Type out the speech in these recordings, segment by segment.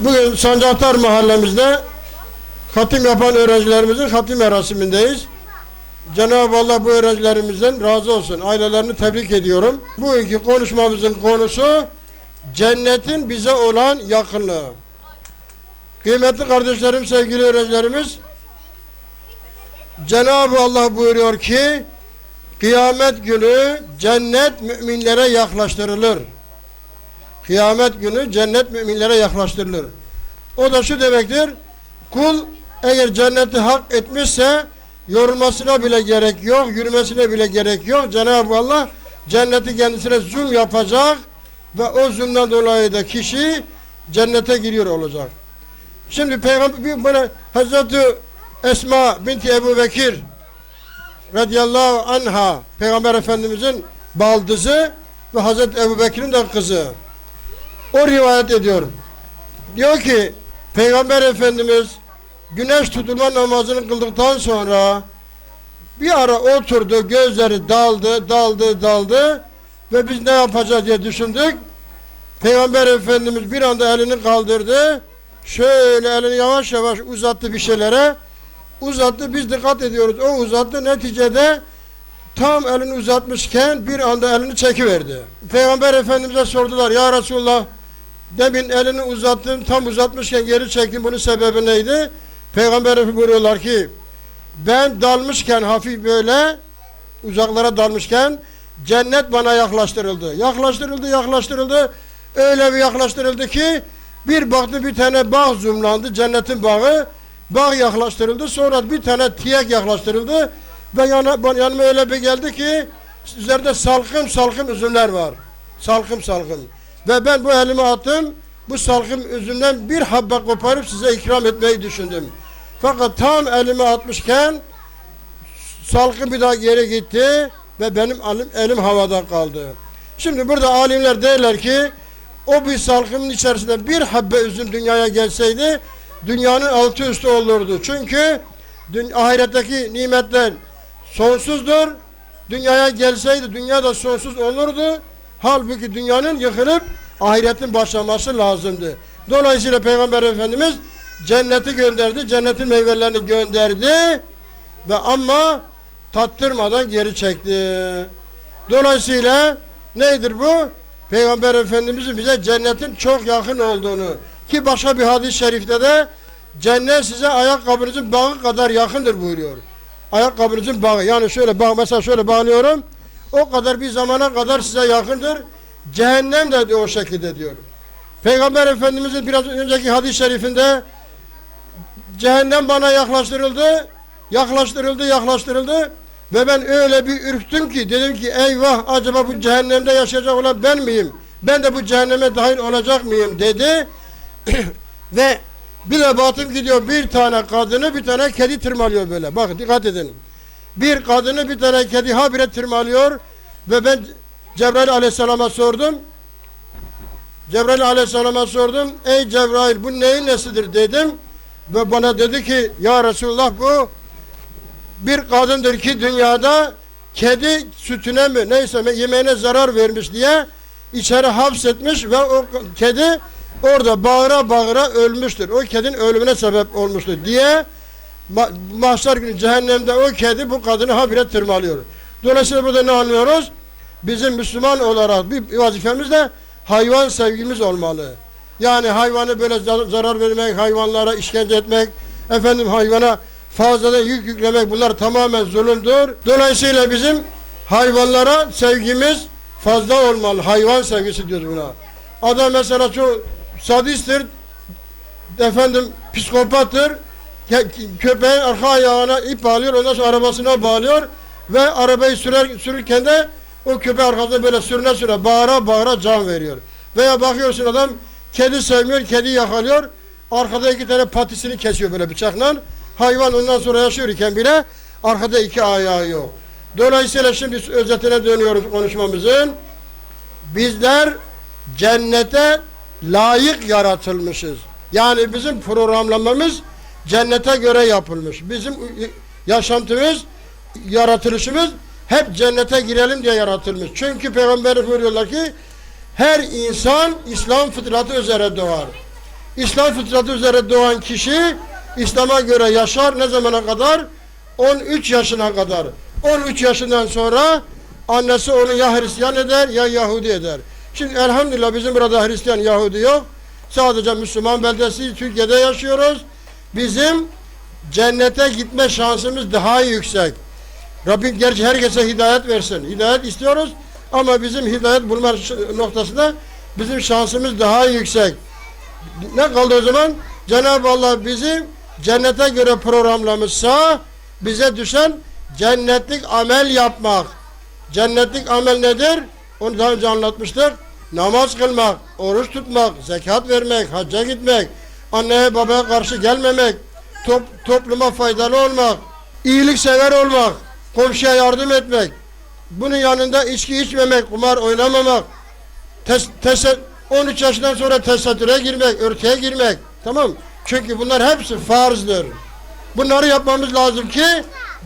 Bugün Sancaktar mahallemizde hatim yapan öğrencilerimizin hatim merasimindeyiz. Cenab-ı Allah bu öğrencilerimizden razı olsun. Ailelerini tebrik ediyorum. Bugünkü konuşmamızın konusu cennetin bize olan yakınlığı. Kıymetli kardeşlerim, sevgili öğrencilerimiz, Cenab-ı Allah buyuruyor ki, kıyamet günü cennet müminlere yaklaştırılır. Kıyamet günü cennet müminlere yaklaştırılır. O da şu demektir, kul eğer cenneti hak etmişse, yorulmasına bile gerek yok, yürümesine bile gerek yok. Cenab-ı Allah cenneti kendisine zulm yapacak ve o zulmden dolayı da kişi cennete giriyor olacak. Şimdi Peygamber böyle Hazreti Esma binti Ebu Bekir radıyallahu anha Peygamber Efendimizin baldızı ve Hazreti Ebu Bekir'in de kızı. O rivayet ediyor. Diyor ki Peygamber Efendimiz güneş tutulma namazını kıldıktan sonra bir ara oturdu, gözleri daldı, daldı, daldı ve biz ne yapacağız diye düşündük. Peygamber Efendimiz bir anda elini kaldırdı. Şöyle elini yavaş yavaş uzattı bir şeylere. Uzattı, biz dikkat ediyoruz. O uzattı, neticede tam elini uzatmışken bir anda elini çekiverdi. Peygamber Efendimiz'e sordular, Ya Resulullah, demin elini uzattın, tam uzatmışken geri çektin, bunun sebebi neydi? Peygamber Efendimiz buyuruyorlar ki, ben dalmışken hafif böyle, uzaklara dalmışken, cennet bana yaklaştırıldı. Yaklaştırıldı, yaklaştırıldı. Öyle bir yaklaştırıldı ki, bir baktı bir tane bağ zoomlandı, cennetin bağı. Bağ yaklaştırıldı, sonra bir tane tiyek yaklaştırıldı. Ve yana, yanıma öyle bir geldi ki, üzerinde salkım salkım üzümler var. Salkım salkım. Ve ben bu elimi attım, bu salkım üzümden bir habbe koparıp size ikram etmeyi düşündüm. Fakat tam elimi atmışken, salkım bir daha geri gitti ve benim elim, elim havada kaldı. Şimdi burada alimler derler ki, o bir salkımın içerisinde bir habbe üzüm dünyaya gelseydi, dünyanın altı üstü olurdu. Çünkü ahiretteki nimetler sonsuzdur. Dünyaya gelseydi dünya da sonsuz olurdu. Halbuki dünyanın yıkılıp ahiretin başlaması lazımdı. Dolayısıyla Peygamber Efendimiz cenneti gönderdi, cennetin meyvelerini gönderdi ve ama tattırmadan geri çekti. Dolayısıyla nedir bu? Peygamber Efendimizin bize cennetin çok yakın olduğunu ki başka bir hadis-i şerifte de cennet size ayakkabınızın bağı kadar yakındır buyuruyor. Ayakkabınızın bağı yani şöyle bağ mesela şöyle bağlıyorum o kadar bir zamana kadar size yakındır. Cehennem de o şekilde diyor. Peygamber Efendimizin biraz önceki hadis-i şerifinde cehennem bana yaklaştırıldı, yaklaştırıldı, yaklaştırıldı ve ben öyle bir ürktüm ki dedim ki eyvah acaba bu cehennemde yaşayacak olan ben miyim? Ben de bu cehenneme dahil olacak mıyım dedi. ve bir de batım gidiyor bir tane kadını bir tane kedi tırmalıyor böyle. Bakın dikkat edin. Bir kadını bir tane kedi habire tırmalıyor ve ben Cebrail aleyhisselama sordum. Cebrail aleyhisselama sordum. Ey Cebrail bu neyin nesidir dedim. Ve bana dedi ki ya Resulullah bu bir kadındır ki dünyada kedi sütüne mi neyse yemeğine zarar vermiş diye içeri hapsetmiş ve o kedi orada bağıra bağıra ölmüştür. O kedinin ölümüne sebep olmuştur diye ma mahşer günü cehennemde o kedi bu kadını habire tırmalıyor. Dolayısıyla burada ne anlıyoruz? Bizim Müslüman olarak bir vazifemiz de hayvan sevgimiz olmalı. Yani hayvanı böyle za- zarar vermek, hayvanlara işkence etmek, efendim hayvana fazladan yük yüklemek bunlar tamamen zulümdür. Dolayısıyla bizim hayvanlara sevgimiz fazla olmalı. Hayvan sevgisi diyoruz buna. Adam mesela çok sadisttir, efendim psikopattır, köpeğin arka ayağına ip bağlıyor, ondan sonra arabasına bağlıyor ve arabayı sürer, sürürken de o köpeği arkasında böyle sürüne süre bağıra bağıra can veriyor. Veya bakıyorsun adam kedi sevmiyor, kedi yakalıyor, arkada iki tane patisini kesiyor böyle bıçakla. Hayvan ondan sonra yaşıyorken bile arkada iki ayağı yok. Dolayısıyla şimdi özetine dönüyoruz konuşmamızın. Bizler cennete layık yaratılmışız. Yani bizim programlamamız cennete göre yapılmış. Bizim yaşantımız, yaratılışımız hep cennete girelim diye yaratılmış. Çünkü peygamber buyuruyorlar ki her insan İslam fıtratı üzere doğar. İslam fıtratı üzere doğan kişi İslam'a göre yaşar ne zamana kadar? 13 yaşına kadar. 13 yaşından sonra annesi onu ya Hristiyan eder ya Yahudi eder. Şimdi elhamdülillah bizim burada Hristiyan Yahudi yok. Sadece Müslüman beldesi Türkiye'de yaşıyoruz. Bizim cennete gitme şansımız daha yüksek. Rabbim gerçi herkese hidayet versin. Hidayet istiyoruz ama bizim hidayet bulma noktasında bizim şansımız daha yüksek. Ne kaldı o zaman? Cenab-ı Allah bizi cennete göre programlamışsa bize düşen cennetlik amel yapmak. Cennetlik amel nedir? Onu daha önce anlatmıştık. Namaz kılmak, oruç tutmak, zekat vermek, hacca gitmek, anneye babaya karşı gelmemek, top, topluma faydalı olmak, iyilik sever olmak, komşuya yardım etmek, bunun yanında içki içmemek, kumar oynamamak, tes, tese- 13 yaşından sonra tesettüre girmek, örtüye girmek. Tamam. Çünkü bunlar hepsi farzdır. Bunları yapmamız lazım ki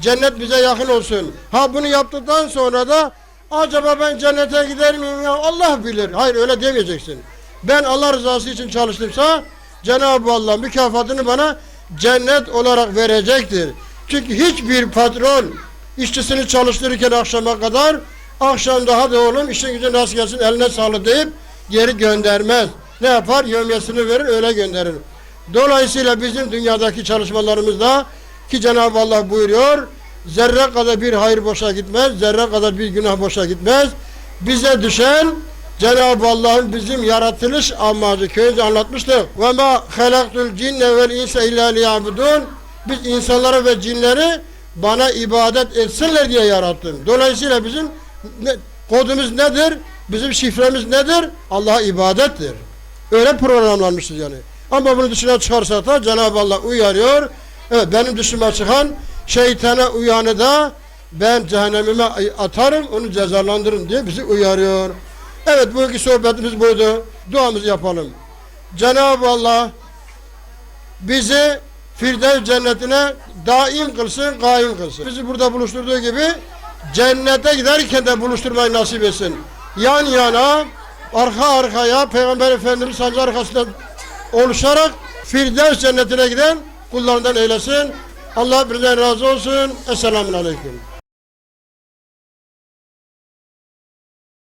cennet bize yakın olsun. Ha bunu yaptıktan sonra da acaba ben cennete gider miyim ya Allah bilir. Hayır öyle demeyeceksin. Ben Allah rızası için çalıştımsa Cenab-ı Allah mükafatını bana cennet olarak verecektir. Çünkü hiçbir patron işçisini çalıştırırken akşama kadar akşam da oğlum işin gücün rast gelsin eline sağlık deyip geri göndermez. Ne yapar? Yömyesini verir öyle gönderir. Dolayısıyla bizim dünyadaki çalışmalarımızda ki Cenab-ı Allah buyuruyor zerre kadar bir hayır boşa gitmez, zerre kadar bir günah boşa gitmez. Bize düşen Cenab-ı Allah'ın bizim yaratılış amacı köyde anlatmıştık. Ve ma halaktul cinne vel insa illa liyabudun. Biz insanları ve cinleri bana ibadet etsinler diye yarattım. Dolayısıyla bizim kodumuz nedir? Bizim şifremiz nedir? Allah'a ibadettir. Öyle programlanmışız yani. Ama bunu dışına çıkarsa da Cenab-ı Allah uyarıyor. Evet benim dışıma çıkan şeytana uyanı da ben cehennemime atarım onu cezalandırın diye bizi uyarıyor. Evet bu iki sohbetimiz buydu. Duamızı yapalım. Cenab-ı Allah bizi Firdevs cennetine daim kılsın, kaim kılsın. Bizi burada buluşturduğu gibi cennete giderken de buluşturmayı nasip etsin. Yan yana, arka arkaya Peygamber Efendimiz sancı arkasında oluşarak Firdevs cennetine giden kullarından eylesin. Allah bizden razı olsun. Esselamun Aleyküm.